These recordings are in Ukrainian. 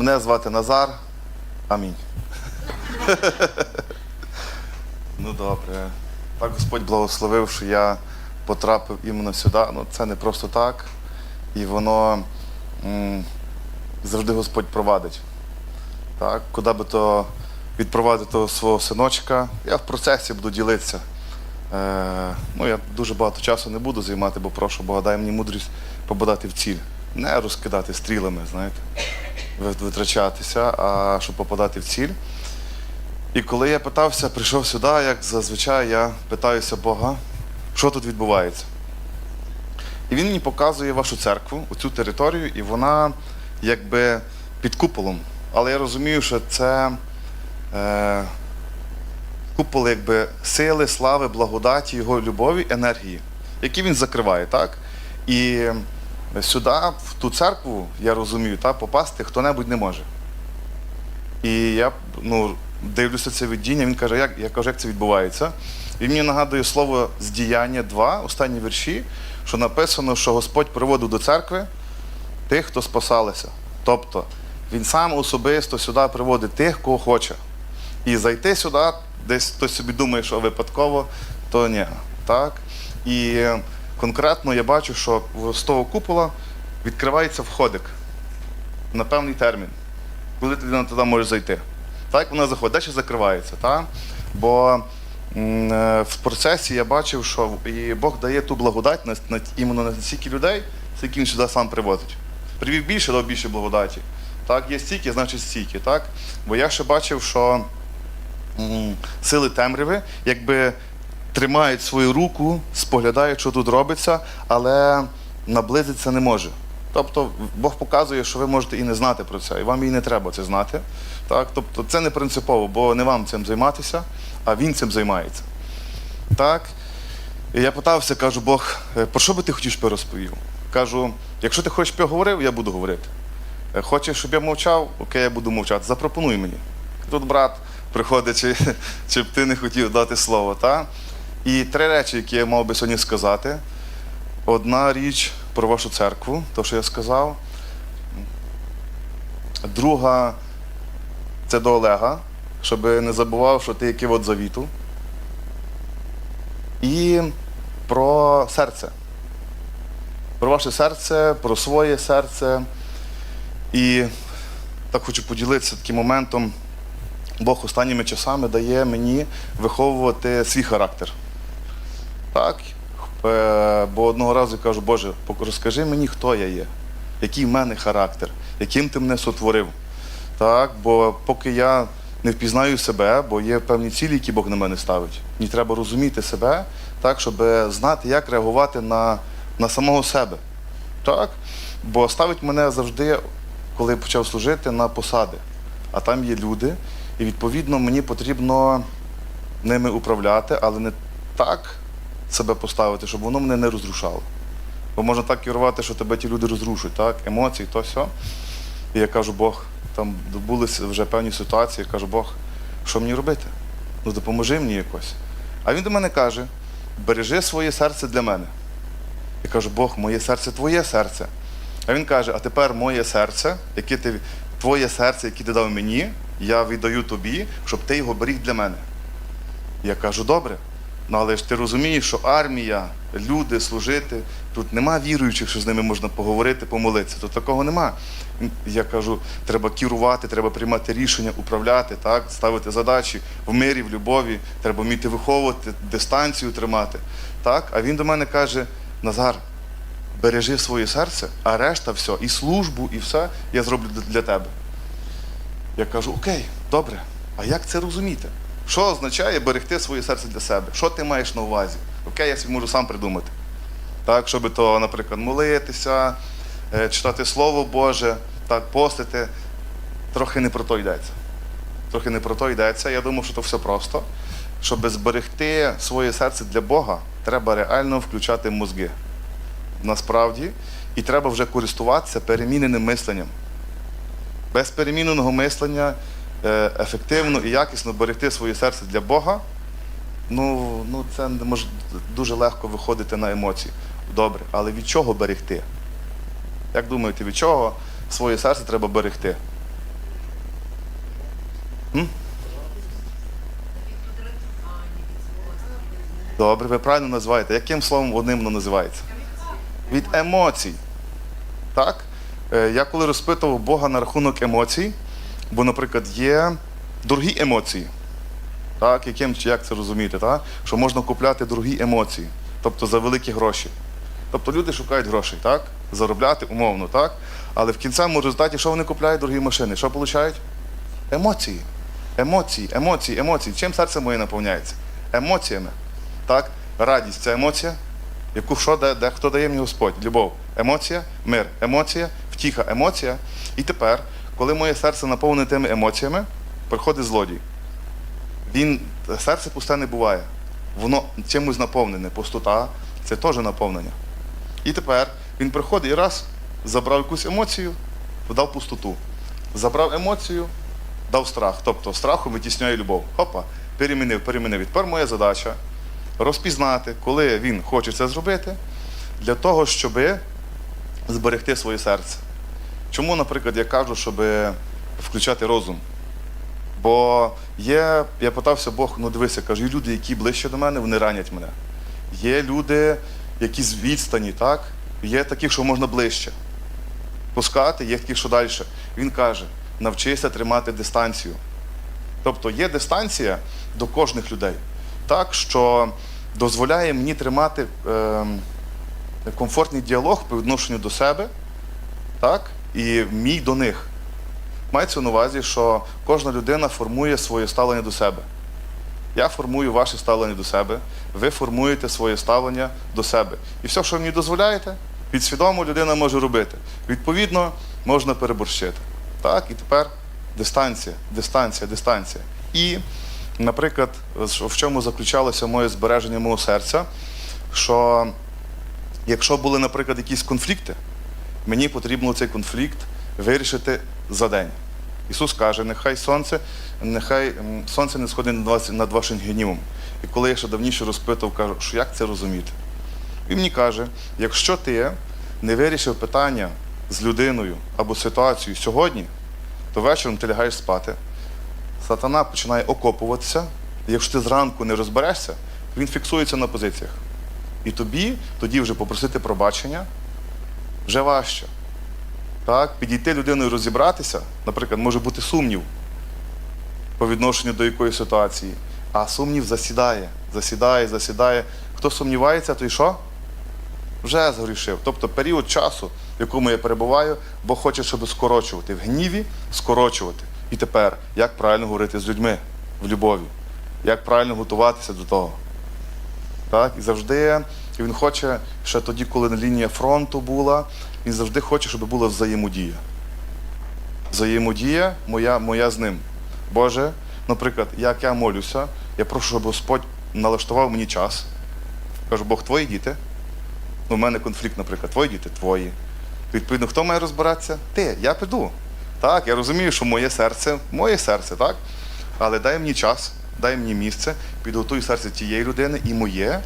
Мене звати Назар. Амінь. ну добре. Так Господь благословив, що я потрапив іменно сюди. Ну, це не просто так. І воно м, завжди Господь провадить. Так, куди би то відпровадити того свого синочка, я в процесі буду ділитися. Е, ну, я дуже багато часу не буду займати, бо прошу Бога, дай мені мудрість попадати в ціль. Не розкидати стрілами, знаєте, витрачатися, а щоб попадати в ціль. І коли я питався, прийшов сюди, як зазвичай я питаюся Бога, що тут відбувається. І він мені показує вашу церкву, оцю територію, і вона якби під куполом. Але я розумію, що це е, купол якби сили, слави, благодаті, його любові, енергії, які він закриває, так? І сюди, в ту церкву, я розумію, так, попасти хто-небудь не може. І я ну, дивлюся це видіння, він каже, як, я кажу, як це відбувається. Він мені нагадує слово з діяння 2, останні вірші, що написано, що Господь приводив до церкви тих, хто спасалися. Тобто він сам особисто сюди приводить тих, кого хоче. І зайти сюди, десь хтось собі думає, що випадково, то ні. Так? І конкретно я бачу, що з того купола відкривається входик на певний термін, коли людина туди може зайти. Так, вона заходить, далі закривається. Так? Бо е, в процесі я бачив, що і Бог дає ту благодать на, на іменно на стільки людей, скільки він сюди сам приводить. Привів більше, дав більше благодаті. Так, є стільки, значить стільки. Так? Бо я ще бачив, що м, сили темряви, якби тримають свою руку, споглядають, що тут робиться, але наблизитися не може. Тобто Бог показує, що ви можете і не знати про це, і вам і не треба це знати. Так? Тобто це не принципово, бо не вам цим займатися, а він цим займається. Так? І я питався, кажу, Бог, е, про що би ти хотів, щоб я розповів? Кажу, якщо ти хочеш, щоб я говорив, я буду говорити. Е, Хочеш, щоб я мовчав, окей, я буду мовчати. Запропонуй мені. Тут брат приходить, чи, чи б ти не хотів дати слово. Та? І три речі, які я мав би сьогодні сказати. Одна річ про вашу церкву, то, що я сказав. Друга це до Олега, щоб не забував, що ти який от завіту. І про серце. Про ваше серце, про своє серце. І так хочу поділитися таким моментом. Бог останніми часами дає мені виховувати свій характер. Так. Е, Бо одного разу я кажу, Боже, розкажи мені, хто я є, який в мене характер, яким ти мене сотворив. Так, бо поки я не впізнаю себе, бо є певні цілі, які Бог на мене ставить. Мені треба розуміти себе, так, щоб знати, як реагувати на, на самого себе. Так? Бо ставить мене завжди, коли почав служити, на посади. А там є люди, і відповідно мені потрібно ними управляти, але не так себе поставити, щоб воно мене не розрушало. Бо можна так керувати, що тебе ті люди розрушують, так? емоції, то все. І я кажу, Бог, там добулися вже певні ситуації, я кажу, Бог, що мені робити? Ну допоможи мені якось. А він до мене каже: бережи своє серце для мене. Я кажу, Бог, моє серце твоє серце. А він каже: а тепер моє серце, яке ти, твоє серце, яке ти дав мені, я віддаю тобі, щоб ти його беріг для мене. Я кажу, добре. Ну але ж ти розумієш, що армія, люди, служити, тут нема віруючих, що з ними можна поговорити, помолитися. Тут такого нема. Я кажу, треба керувати, треба приймати рішення, управляти, так, ставити задачі в мирі, в любові, треба вміти виховувати, дистанцію тримати. Так? А він до мене каже: Назар, бережи своє серце, а решта все, і службу, і все я зроблю для тебе. Я кажу, окей, добре. А як це розуміти? Що означає берегти своє серце для себе? Що ти маєш на увазі? Окей, я собі можу сам придумати. Так, щоб то, наприклад, молитися, е, читати Слово Боже, так, постити. Трохи не про то йдеться. Трохи не про то йдеться. Я думаю, що це все просто. Щоб зберегти своє серце для Бога, треба реально включати мозги. Насправді, і треба вже користуватися переміненим мисленням. Без переміненого мислення Е, ефективно і якісно берегти своє серце для Бога, ну ну це не може дуже легко виходити на емоції. Добре, але від чого берегти? Як думаєте, від чого своє серце треба берегти? М? Добре, ви правильно називаєте. Яким словом одним воно називається? Від емоцій. Так? Е, я коли розпитував Бога на рахунок емоцій бо, наприклад, є дорогі емоції. Так, яким чи як це розуміти, так? що можна купляти дорогі емоції, тобто за великі гроші. Тобто люди шукають грошей, так? Заробляти умовно, так? Але в кінцевому результаті що вони купляють дорогі машини? Що получають? Емоції. Емоції, емоції, емоції. Чим серце моє наповняється? Емоціями. Так? Радість це емоція, яку що де, де хто дає мені Господь? Любов. Емоція, мир, емоція, втіха, емоція. І тепер, коли моє серце наповнене тими емоціями, приходить злодій. Він серце пусте не буває. Воно чимось наповнене. Пустота це теж наповнення. І тепер він приходить і раз забрав якусь емоцію, дав пустоту. Забрав емоцію, дав страх. Тобто страху витісняє любов. Хопа, перемінив, перемінив. І тепер моя задача розпізнати, коли він хоче це зробити, для того, щоб зберегти своє серце. Чому, наприклад, я кажу, щоб включати розум? Бо є, я питався Бог, ну дивися, кажу, є люди, які ближче до мене, вони ранять мене. Є люди, які з відстані, так? Є такі, що можна ближче пускати, є такі, що далі. Він каже, навчися тримати дистанцію. Тобто є дистанція до кожних людей, так, що дозволяє мені тримати е, комфортний діалог по відношенню до себе, так, і мій до них. Мається на увазі, що кожна людина формує своє ставлення до себе. Я формую ваше ставлення до себе, ви формуєте своє ставлення до себе. І все, що ви мені дозволяєте, підсвідомо людина може робити. Відповідно, можна переборщити. Так, і тепер дистанція, дистанція, дистанція. І, наприклад, в чому заключалося моє збереження мого серця, що якщо були, наприклад, якісь конфлікти, мені потрібно цей конфлікт вирішити за день. Ісус каже, нехай сонце, нехай сонце не сходить над, вашим гнівом. І коли я ще давніше розпитував, кажу, що як це розуміти? Він мені каже, якщо ти не вирішив питання з людиною або ситуацією сьогодні, то вечором ти лягаєш спати. Сатана починає окопуватися, і якщо ти зранку не розберешся, він фіксується на позиціях. І тобі тоді вже попросити пробачення вже важче. Так, підійти людиною розібратися, наприклад, може бути сумнів по відношенню до якоїсь ситуації, а сумнів засідає, засідає, засідає. Хто сумнівається, той що? Вже згрішив. Тобто період часу, в якому я перебуваю, Бог хоче, щоб скорочувати. В гніві скорочувати. І тепер, як правильно говорити з людьми в любові, як правильно готуватися до того. Так? І завжди він хоче, ще тоді, коли лінія фронту була, він завжди хоче, щоб була взаємодія. Взаємодія моя, моя з ним. Боже, наприклад, як я молюся, я прошу, щоб Господь налаштував мені час. Кажу, Бог, твої діти. Ну, у мене конфлікт, наприклад, твої діти, твої. Відповідно, хто має розбиратися? Ти, я піду. Так, я розумію, що моє серце, моє серце, так? Але дай мені час, дай мені місце, підготуй серце тієї людини і моє,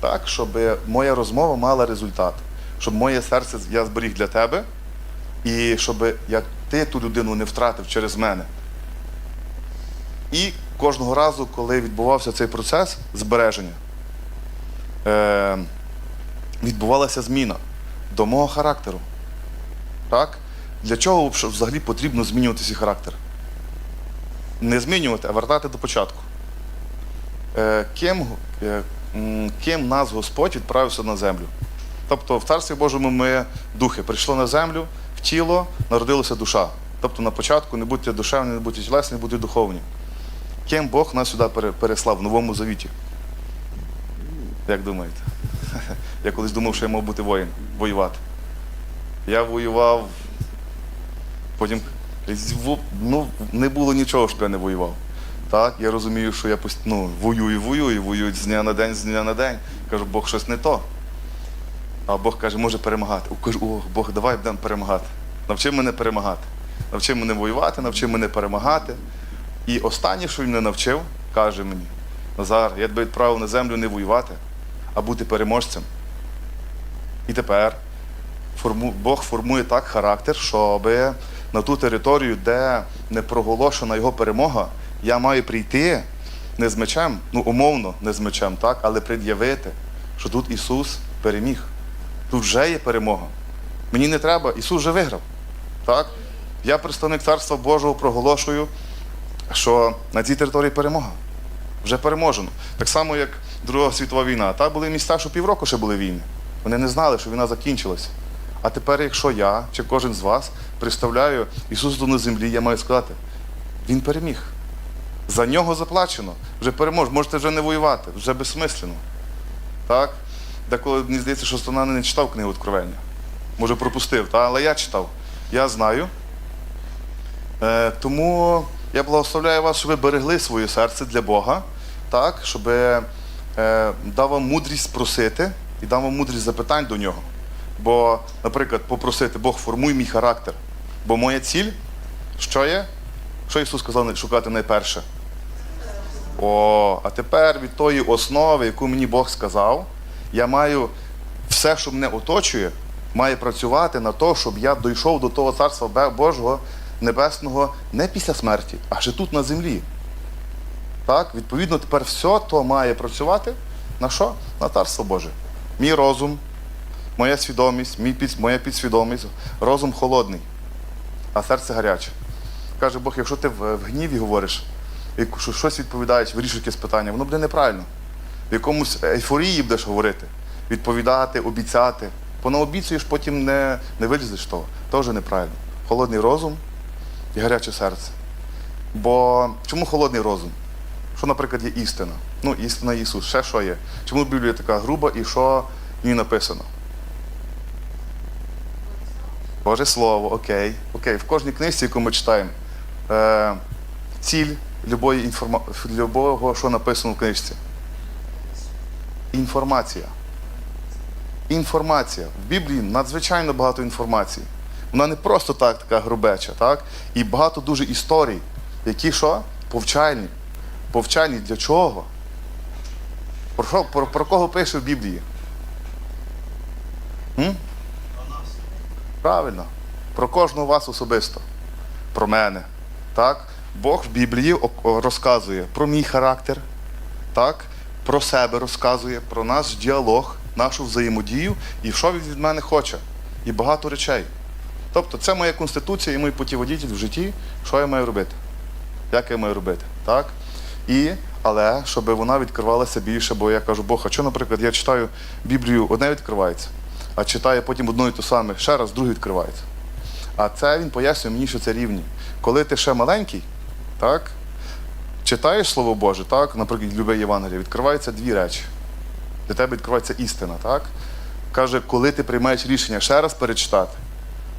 так, щоб моя розмова мала результат. Щоб моє серце я зберіг для тебе, і щоб я, ти ту людину не втратив через мене. І кожного разу, коли відбувався цей процес збереження, е, відбувалася зміна до мого характеру. Так? Для чого взагалі потрібно змінювати свій характер? Не змінювати, а вертати до початку. Е, ким, е, ким нас Господь відправився на землю? Тобто в Царстві Божому ми духи прийшло на землю, в тіло народилася душа. Тобто на початку не будьте душевні, не будьте тілесні, будьте духовні. Ким Бог нас сюди переслав в новому завіті? Як думаєте? Я колись думав, що я мав бути воїн, воювати. Я воював, потім ну, не було нічого, щоб я не воював. Так, я розумію, що я ну, воюю, воюю, воюю з дня на день, з дня на день. Кажу, Бог щось не то. А Бог каже, може перемагати. Кажу, о, Бог, давай будемо перемагати. Навчи мене перемагати. Навчи мене воювати, навчи мене перемагати. І останнє, що він мене навчив, каже мені, Назар, я тебе відправив на землю не воювати, а бути переможцем. І тепер Бог формує так характер, щоб на ту територію, де не проголошена його перемога, я маю прийти не з мечем, ну умовно, не з мечем, так, але пред'явити, що тут Ісус переміг. Тут вже є перемога. Мені не треба, Ісус вже виграв. Так? Я представник Царства Божого проголошую, що на цій території перемога. Вже переможено. Так само, як Друга світова війна. Та були міста, що півроку ще були війни. Вони не знали, що війна закінчилася. А тепер, якщо я чи кожен з вас представляю Ісусу на землі, я маю сказати, Він переміг. За нього заплачено. Вже перемож. Можете вже не воювати, вже безсмислено. Так? Деколи мені здається, що Стана не читав книгу Откровення. Може, пропустив, та? але я читав. Я знаю. Е, тому я благословляю вас, щоб ви берегли своє серце для Бога, так? щоб е, дав вам мудрість просити і дав вам мудрість запитань до нього. Бо, наприклад, попросити, Бог, формуй мій характер. Бо моя ціль, що є? Що Ісус сказав шукати найперше? О, а тепер від тої основи, яку мені Бог сказав, я маю все, що мене оточує, має працювати на те, щоб я дійшов до того царства Божого Небесного не після смерті, а ще тут на землі. Так, відповідно, тепер все то має працювати на що? На царство Боже. Мій розум, моя свідомість, моя підсвідомість, розум холодний, а серце гаряче. Каже Бог, якщо ти в, гніві говориш, і щось відповідаєш, вирішуєш якесь питання, воно буде неправильно. В якомусь ейфорії будеш говорити, відповідати, обіцяти. Понаобіцюєш, потім не, не вилізеш того. Теж неправильно. Холодний розум і гаряче серце. Бо чому холодний розум? Що, наприклад, є істина? Ну, істина Ісус, ще що є? Чому Біблія така груба і що в ній написано? Боже Слово, окей. Окей, в кожній книжці, яку ми читаємо, е, ціль любої інформа... любого, що написано в книжці. Інформація. Інформація. В Біблії надзвичайно багато інформації. Вона не просто так така грубеча, так? І багато дуже історій, які що? Повчальні. Повчальні для чого? Про, що, про, про кого пише в Біблії? М? Правильно. Про кожного вас особисто. Про мене. Так? Бог в Біблії розказує про мій характер, так? про себе розказує, про наш діалог, нашу взаємодію і що він від мене хоче. І багато речей. Тобто це моя конституція і мій путіводитель в житті, що я маю робити. Як я маю робити? Так? І, але щоб вона відкривалася більше, бо я кажу, Бог, а що, наприклад, я читаю Біблію, одне відкривається, а читаю потім одно і те саме, ще раз друге відкривається. А це він пояснює мені, що це рівні. Коли ти ще маленький, так, читаєш Слово Боже, так, наприклад, любе Євангеліє, відкриваються дві речі. Для тебе відкривається істина, так? Каже, коли ти приймаєш рішення ще раз перечитати,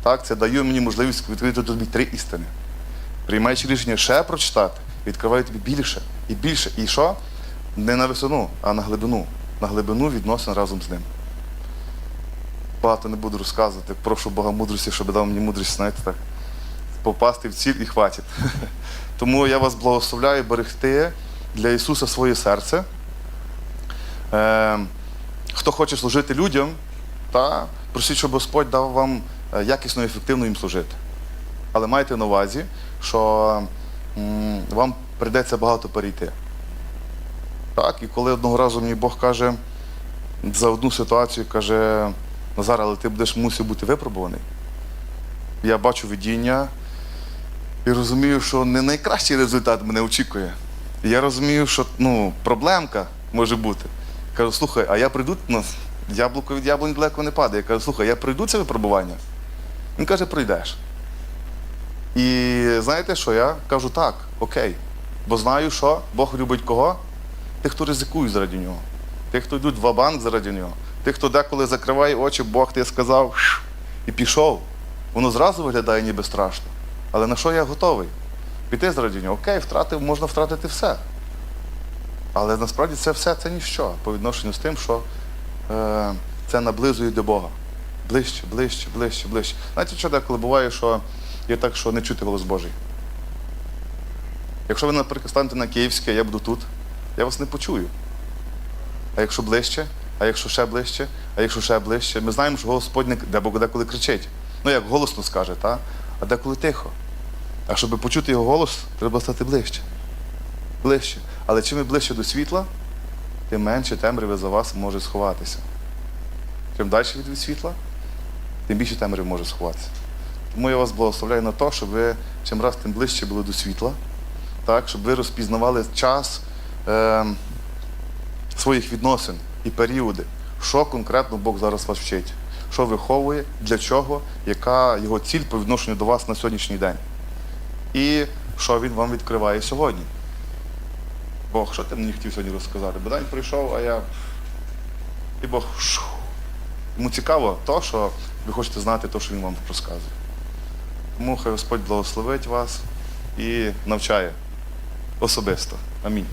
так, це дає мені можливість відкрити тобі три істини. Приймаєш рішення ще прочитати, відкриває тобі більше і більше. І що? Не на висону, а на глибину. На глибину відносин разом з ним. Багато не буду розказувати. Прошу Бога мудрості, щоб дав мені мудрість, знаєте, так, попасти в ціль і хватить. Тому я вас благословляю берегти для Ісуса своє серце. Е, хто хоче служити людям, та просіть, щоб Господь дав вам е, якісно і ефективно їм служити. Але майте на увазі, що м, вам прийдеться багато перейти. Так, і коли одного разу мені Бог каже за одну ситуацію, каже, Назар, але ти будеш мусив бути випробуваний. Я бачу видіння і розумію, що не найкращий результат мене очікує. Я розумію, що ну, проблемка може бути. Кажу, слухай, а я прийду, ну, яблуко від яблуні далеко не падає. Я кажу, слухай, я прийду це випробування. Він каже, прийдеш. І знаєте що? Я кажу так, окей. Бо знаю, що Бог любить кого? Тих, хто ризикує заради нього, тих, хто йдуть в банк заради нього, тих, хто деколи закриває очі, Бог ти сказав і пішов. Воно зразу виглядає ніби страшно. Але на що я готовий? Піти заради нього. Окей, втратив, можна втратити все. Але насправді це все це ніщо по відношенню з тим, що е, це наблизує до Бога. Ближче, ближче, ближче, ближче. Знаєте, що деколи буває, що є так, що не чути голос Божий. Якщо ви, наприклад, станете на Київське, я буду тут, я вас не почую. А якщо ближче, а якщо ще ближче, а якщо ще ближче, ми знаємо, що Господь деколи кричить. Ну як голосно скаже, та? а деколи тихо. А щоб почути його голос, треба стати ближче. ближче. Але чим ви ближче до світла, тим менше темряви за вас може сховатися. Чим далі від світла, тим більше темряви може сховатися. Тому я вас благословляю на те, щоб ви чим раз тим ближче були до світла, так, щоб ви розпізнавали час е, своїх відносин і періоди, що конкретно Бог зараз вас вчить, що виховує, для чого, яка його ціль по відношенню до вас на сьогоднішній день. І що він вам відкриває сьогодні. Бог, що ти мені хотів сьогодні розказати? Бо день прийшов, а я. І Бог. Йому цікаво то, що ви хочете знати, то, що він вам розказує. Тому хай Господь благословить вас і навчає особисто. Амінь.